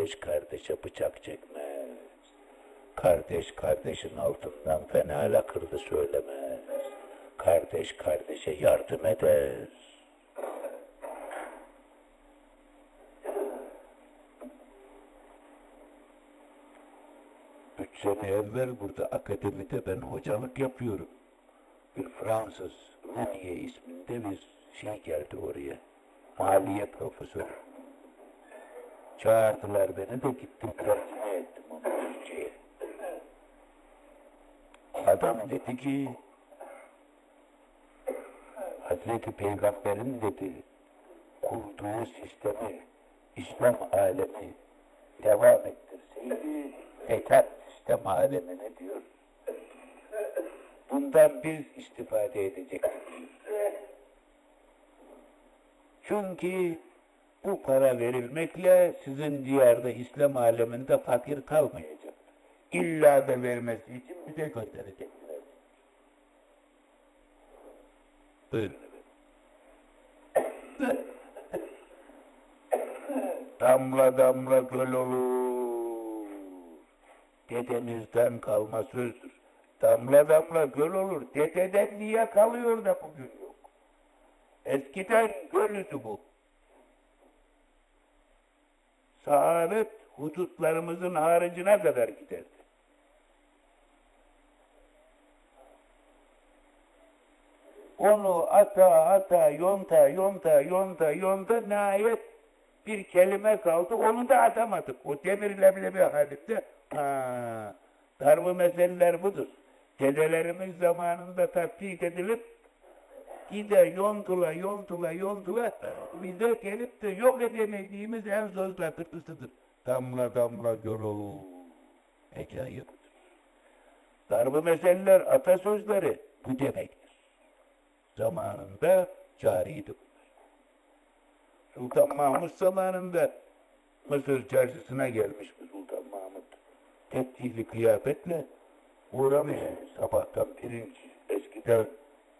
Kardeş kardeşe bıçak çekmez. Kardeş kardeşin altından fena lakırdı söylemez. Kardeş kardeşe yardım eder. Üç sene evvel burada akademide ben hocalık yapıyorum. Bir Fransız, Muniye isminde bir şey geldi oraya. Maliye profesörü. Çağırdılar beni de gittim tercüme ettim onu Türkçe'ye. Adam dedi ki Hazreti Peygamber'in dedi kurduğu sistemi İslam alemi devam ettirseydi yeter sistem alemine diyor. Bundan biz istifade edecektik. Çünkü bu para verilmekle sizin diyarda İslam aleminde fakir kalmayacak. İlla da vermesi için bize gönderecekler. Buyurun damla damla göl olur. Dedenizden kalma sözdür. Damla damla göl olur. Dededen niye kalıyor da bugün yok? Eskiden gölüdü bu. Saadet hudutlarımızın haricine kadar giderdi. Onu ata ata yonta yonta yonta yonta nihayet bir kelime kaldı onu da atamadık. O demir leblebi halinde ha, darbe meseleler budur. Dedelerimiz zamanında tatbik edilip Gide yontula yontula yontula bize gelip de yok edemediğimiz en sözlatırlısıdır. Damla damla göl olur. Budur. Darbe meseleler atasözleri bu demektir. Zamanında cariydi. Sultan Mahmut zamanında Mısır çarşısına gelmiş bu Sultan Mahmut. Tepkili kıyafetle uğramış sabahtan pirinç. Eskiden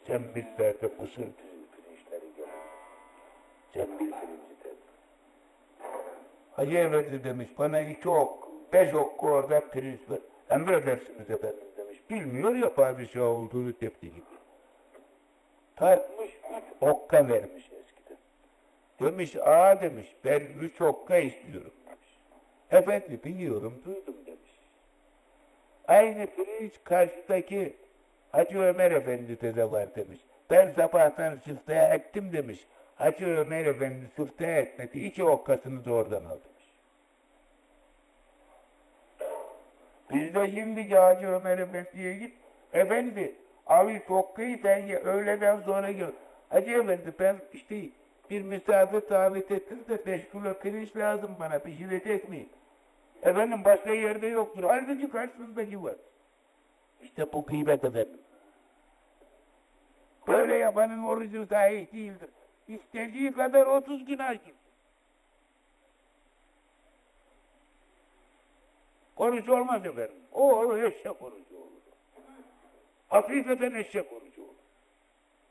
Cembillerde mısır pirinçleri gelir. Cembil pirinci de. Hacı Efendi demiş bana iki ok, beş ok orada pirinç ver. Emredersiniz efendim demiş. Bilmiyor ya padişah olduğunu tepki gibi. Tartmış üç okka vermiş eskiden. Demiş aa demiş ben üç okka istiyorum demiş. Efendi biliyorum duydum demiş. Aynı pirinç karşıdaki Hacı Ömer Efendi de var demiş. Ben sabahtan sıftaya ektim demiş. Hacı Ömer Efendi sıftaya etmedi. İki okkasını da aldı. Biz de şimdiki Hacı Ömer Efendi'ye git. Efendi al üç okkayı sen ye. Öğleden sonra gel. Hacı Efendi ben işte bir misafir davet ettim de beş kilo pirinç lazım bana. Pişirecek miyim? Efendim başka yerde yoktur. Halbuki karşınızdaki var. İşte bu gıybet efendim. Böyle yapanın orucu sahih değildir. İstediği kadar 30 gün açın. Oruç olmaz efendim. O oruç eşek orucu olur. Hakikaten eşek orucu olur.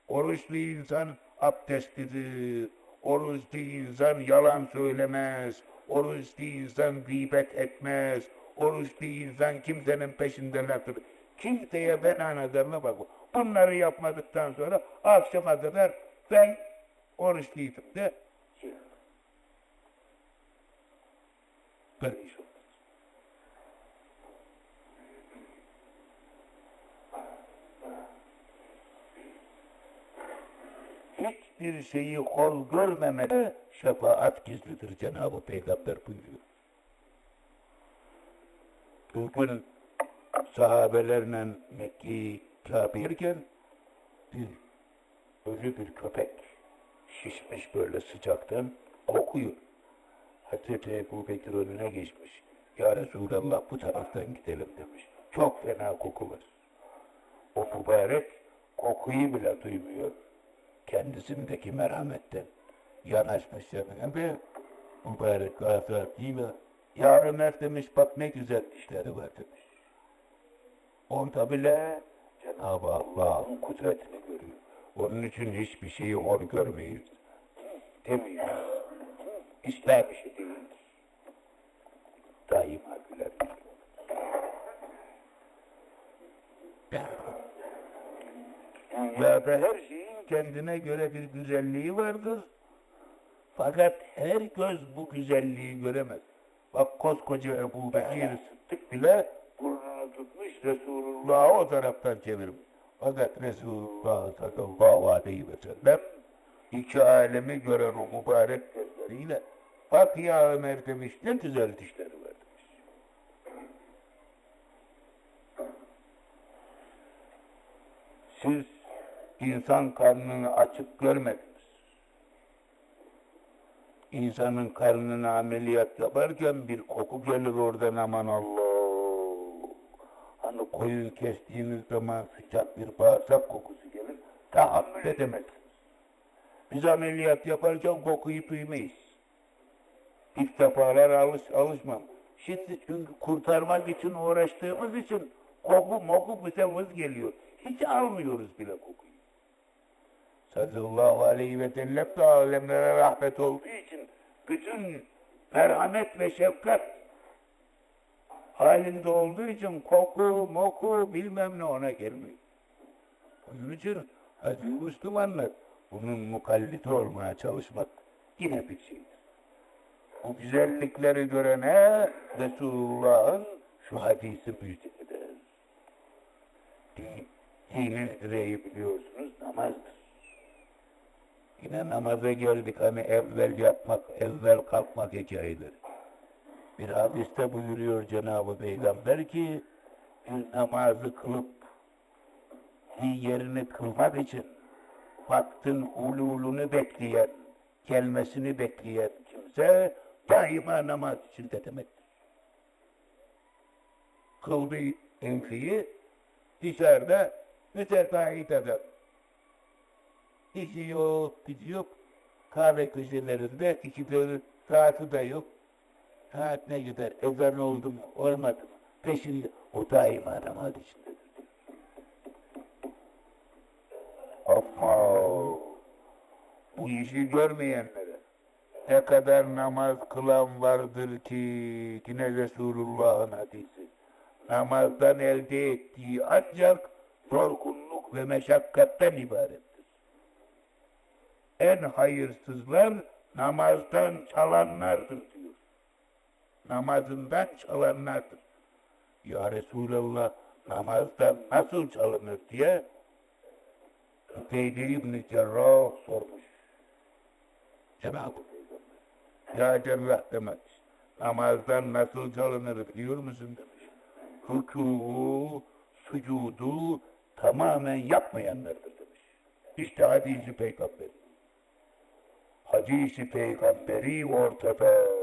Oruçlu insan abdestlidir. Oruçlu insan yalan söylemez. Oruçlu insan gıybet etmez. Oruçlu insan kimsenin peşinden lafır. Kimseye ben anadırına bak. Bunları yapmadıktan sonra akşama kadar ben oruçluydum de. Böyle. Hiçbir şeyi kol görmemede şefaat gizlidir Cenab-ı Peygamber buyuruyor. Bugün sahabelerle Mekke'yi tabirken bir ölü bir köpek şişmiş böyle sıcaktan kokuyor. Hazreti Ebu Bekir önüne geçmiş. Ya Resulallah bu taraftan gidelim demiş. Çok fena koku var. O mübarek kokuyu bile duymuyor. Kendisindeki merhametten yanaşmış yanına ve mübarek mi? Ya Ömer demiş bak ne güzel dişleri var demiş. Orada bile Cenab-ı Allah'ın kudretini görüyor. Onun için hiçbir şeyi hor görmeyiz. Demiyor. İslam işi değildir. daima güler. Dünyada her şeyin kendine göre bir güzelliği vardır. Fakat her göz bu güzelliği göremez. Bak koskoca Ebu Bekir Sıddık bile burnunu tutmuş Resulullah'ı o taraftan çevirmiş. Fakat Resulullah sallallahu aleyhi ve sellem iki alemi gören o mübarek gözleriyle bak ya Ömer demiş ne güzel dişleri var demiş. Siz insan karnını açık görmediniz. İnsanın karnına ameliyat yaparken bir koku gelir oradan aman Allah. Koyun kestiğiniz zaman sıcak bir bağırsak kokusu gelir. Tahammül edemezsiniz. Biz ameliyat yaparken kokuyu duymayız. İlk defalar alış, alışmam. Şimdi çünkü kurtarmak için uğraştığımız için koku moku bize vız geliyor. Hiç almıyoruz bile kokuyu. Sallallahu aleyhi ve sellem de alemlere rahmet olduğu için bütün merhamet ve şefkat halinde olduğu için koku, moku bilmem ne ona gelmiyor. Onun için hadi Müslümanlar bunun mukallidi olmaya çalışmak yine bir şeydir. Bu güzellikleri görene Resulullah'ın şu hadisi müjde eder. Din- Dinin direği biliyorsunuz namazdır. Yine namaza geldik hani evvel yapmak, evvel kalkmak hikayeleri. Bir hadiste buyuruyor Cenab-ı Peygamber ki namazı kılıp diğerini kılmak için vaktin ululunu bekleyen, gelmesini bekleyen kimse daima namaz içinde demektir. Kıldığı enfiyi dışarıda mütekahit eder. İşi yok, gücü yok. Kahve köşelerinde böyle saati de yok. Saat ne gider, ezan oldu mu, olmadı mı? Peşinde, o daima namaz içindedir. Ama bu işi görmeyenlere ne kadar namaz kılan vardır ki yine Resulullah'ın hadisi. Namazdan elde ettiği ancak yorgunluk ve meşakkatten ibarettir. En hayırsızlar namazdan çalanlardır diyor. Namazından çalanlardır. Ya Resulallah namazdan nasıl çalınır diye Übeyde İbni Cerrah sormuş. Cenab-ı. Ya Cerrah demek. Namazdan nasıl çalınır biliyor musun demiş. Rükû, sucudu tamamen yapmayanlardır demiş. İşte hadisi peygamberi. Hadisi peygamberi ortada.